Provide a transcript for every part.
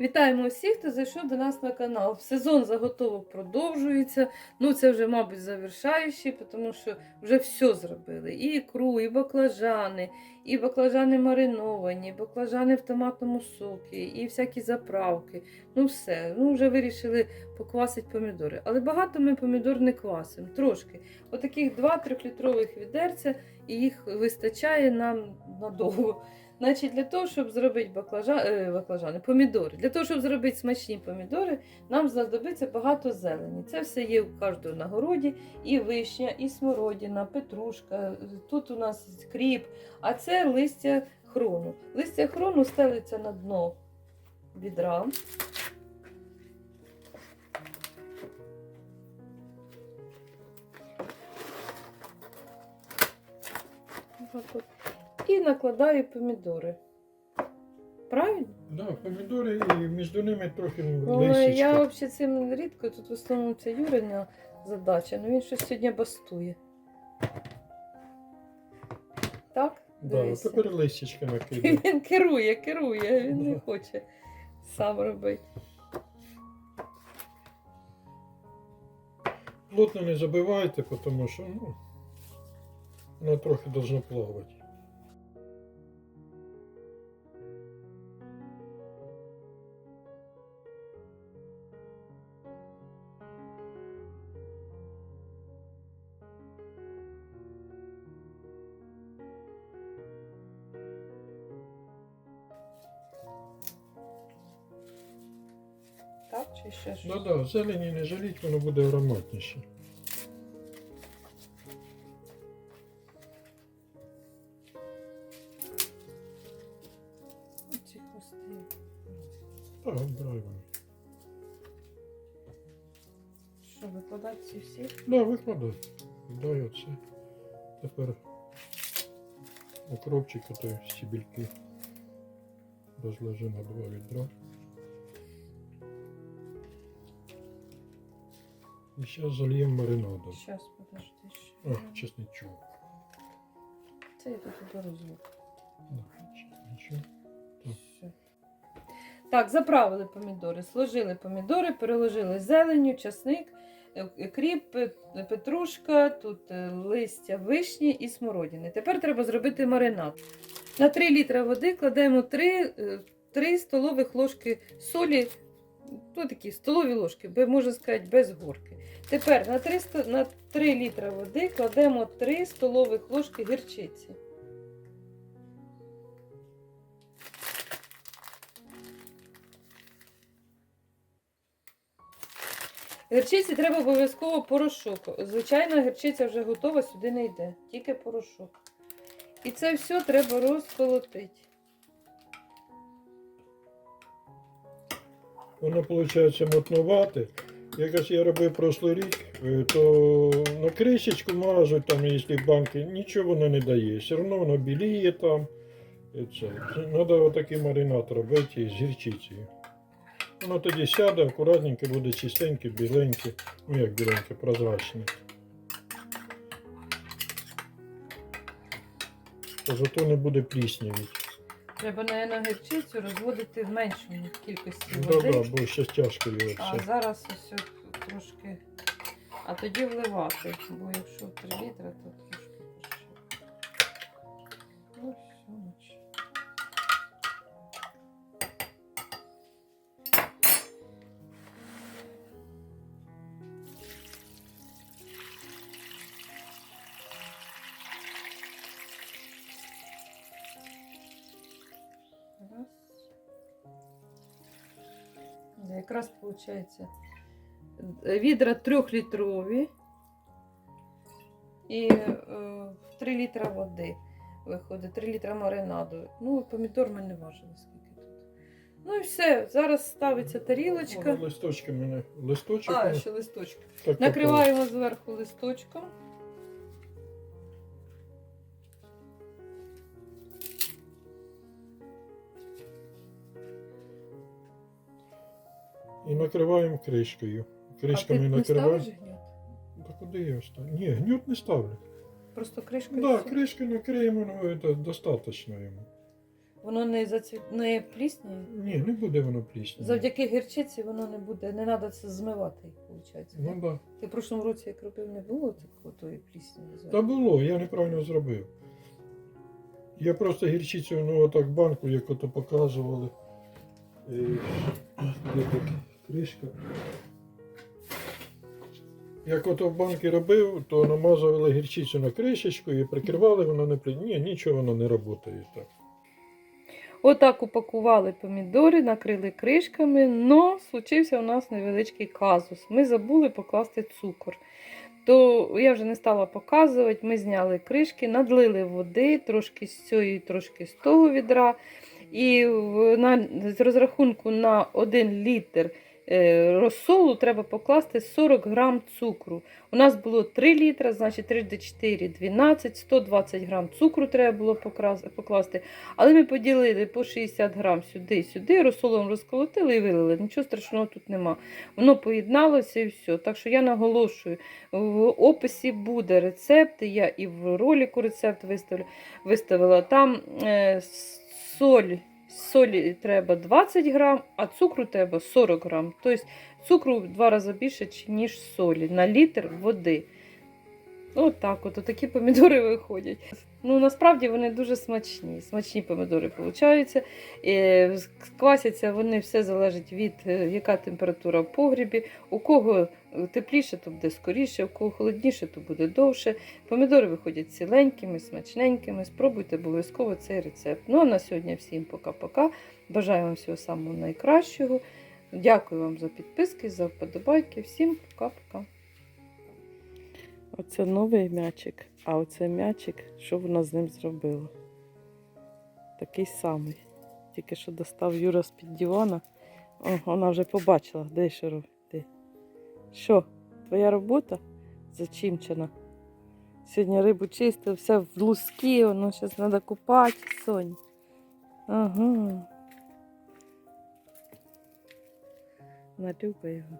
Вітаємо всіх, хто зайшов до нас на канал. Сезон заготовок продовжується. Ну, це вже, мабуть, завершаючий, тому що вже все зробили. І ікру, і баклажани, і баклажани мариновані, і баклажани в томатному сокі, і всякі заправки. Ну, все. Ну, вже вирішили поквасити помідори. Але багато ми помідор не квасимо, трошки. Отаких 2-3 літрових відерця, і їх вистачає нам надовго. Значить, для того, щоб зробити баклажа... е, баклажани, помідори, для того, щоб зробити смачні помідори, нам знадобиться багато зелені. Це все є у кожного на городі, і вишня, і смородина, петрушка. Тут у нас кріп, а це листя хрону. Листя хрону стелиться на дно відра. Отак от. І накладаю помідори. Правильно? Да, помідори і між ними трохи лисичка. я взагалі цим рідко, тут в основному це Юрина задача, але він щось сьогодні бастує. Так? Да, Дивися. тепер лисичка накидаю. Він керує, керує, він не Да. хоче сам робити. Плотно не забивайте, тому що ну, воно трохи должно плавати. Так, чи ще щось? Ну да, зелені не жаліть, воно буде ароматніше. Ці хвости. Так, правильно. Що, викладати ці всі? Да, викладай. Дай оце. Тепер укропчик, ото стебельки розложи на два відра. І зараз зальємо маринадом. Зараз, подожди ще. А, чесничок. Це я тут уберу звук. Да, чесничок. Все. Так, заправили помідори, сложили помідори, переложили зеленю, часник, е, кріп, петрушка, тут е, листя вишні і смородини. Тепер треба зробити маринад. На 3 літра води кладемо 3, 3 столових ложки солі, ну такі столові ложки, можна сказати, без горки. Тепер на 3, на 3 літра води кладемо 3 столових ложки гірчиці. Гірчиці треба обов'язково порошок. Звичайно, гірчиця вже готова, сюди не йде, тільки порошок. І це все треба розколотити. Воно виходить мотнувате. Якось я робив прошлий рік, е, то на кришечку мажуть, там, якщо банки, нічого воно не дає. Все одно воно біліє там. І це. Треба отакий маринад робити з гірчицею. Воно тоді сяде, акуратненько буде чистеньке, біленьке, ну як біленьке, прозрачне. Зато не буде пліснявіть. Треба, мабуть, гірчицю розводити в меншому кількості Да, води. да, бо ще тяжко його А зараз ось от трошки. А тоді вливати. Бо якщо 3 літра, то трошки більше. Ну, все. Якраз виходить відра трьохлітрові і е, 3 літра води виходить, 3 літра маринаду. Ну, помідор ми не важили, скільки тут. Ну і все, зараз ставиться тарілочка. Листочки мене. Листочок. А, ще листочок. так Накриваємо зверху листочком. І накриваємо кришкою. а Кришками ти не накриваємо. ставиш гнят? Та куди я ставлю? Ні, гнют не ставлю. Просто кришкою. Так, да, кришкою накриємо, ну, це достатньо йому. Воно не зацвіт... не плісняє. Ні, не буде воно плісні. Завдяки гірчиці воно не буде, не треба це змивати, виходить. Ну да. Ти в прошлому році, як робив, не було такого плісні. Та було, я неправильно зробив. Я просто гірчицю, ну отак банку, як ото показували. Е, Де. Як ото в банки робив, то намазували гірчицю на кришечку і прикривали, вона не при. Ні, нічого воно не працює так. Отак упакували помідори, накрили кришками, но случився у нас невеличкий казус. Ми забули покласти цукор. То я вже не стала показувати, ми зняли кришки, надлили води, трошки з цієї, трошки з того відра. І на, з розрахунку на 1 літр розсолу треба покласти 40 грам цукру. У нас було 3 літра, значить 3 до 4 12, 120 грам цукру треба було покласти. Але ми поділили по 60 грам сюди-сюди, розсолом розколотили і вилили. Нічого страшного тут нема. Воно поєдналося і все. Так що я наголошую, в описі буде рецепт, я і в ролику рецепт виставлю, виставила. Там е, соль. Солі треба 20 грам, а цукру треба 40 грам. Тобто цукру в два рази більше, ніж солі на літр води. Отак, от, такі помідори виходять. Ну, насправді вони дуже смачні. Смачні помідори получаються. Е, Квасяться вони все залежить від е, яка температура в погрібі. У кого тепліше, то буде скоріше, у кого холодніше, то буде довше. Помідори виходять ціленькими, смачненькими. Спробуйте обов'язково цей рецепт. Ну а на сьогодні всім пока-пока. Бажаю вам всього самого найкращого. Дякую вам за підписки, за вподобайки. Всім пока-пока. Оце новий м'ячик, а оце м'ячик, що вона з ним зробила? Такий самий. Тільки що достав Юра з-під дивана. О, вона вже побачила, де що робити. Що, твоя робота зачимчена? Сьогодні рибу чистив, все в луски, воно зараз треба купати, Сонь. Ага. Налюбай його.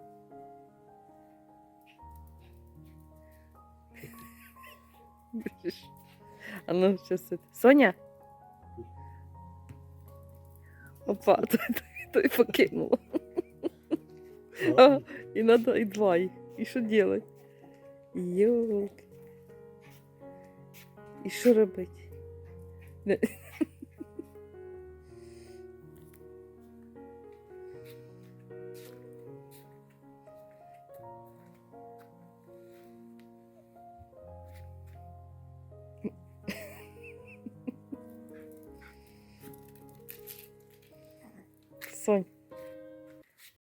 А ну, що це? Соня? Опа, той покинула. А, і надо, і два їх. І що делать? Йолк. І що робити? Не- Сонь.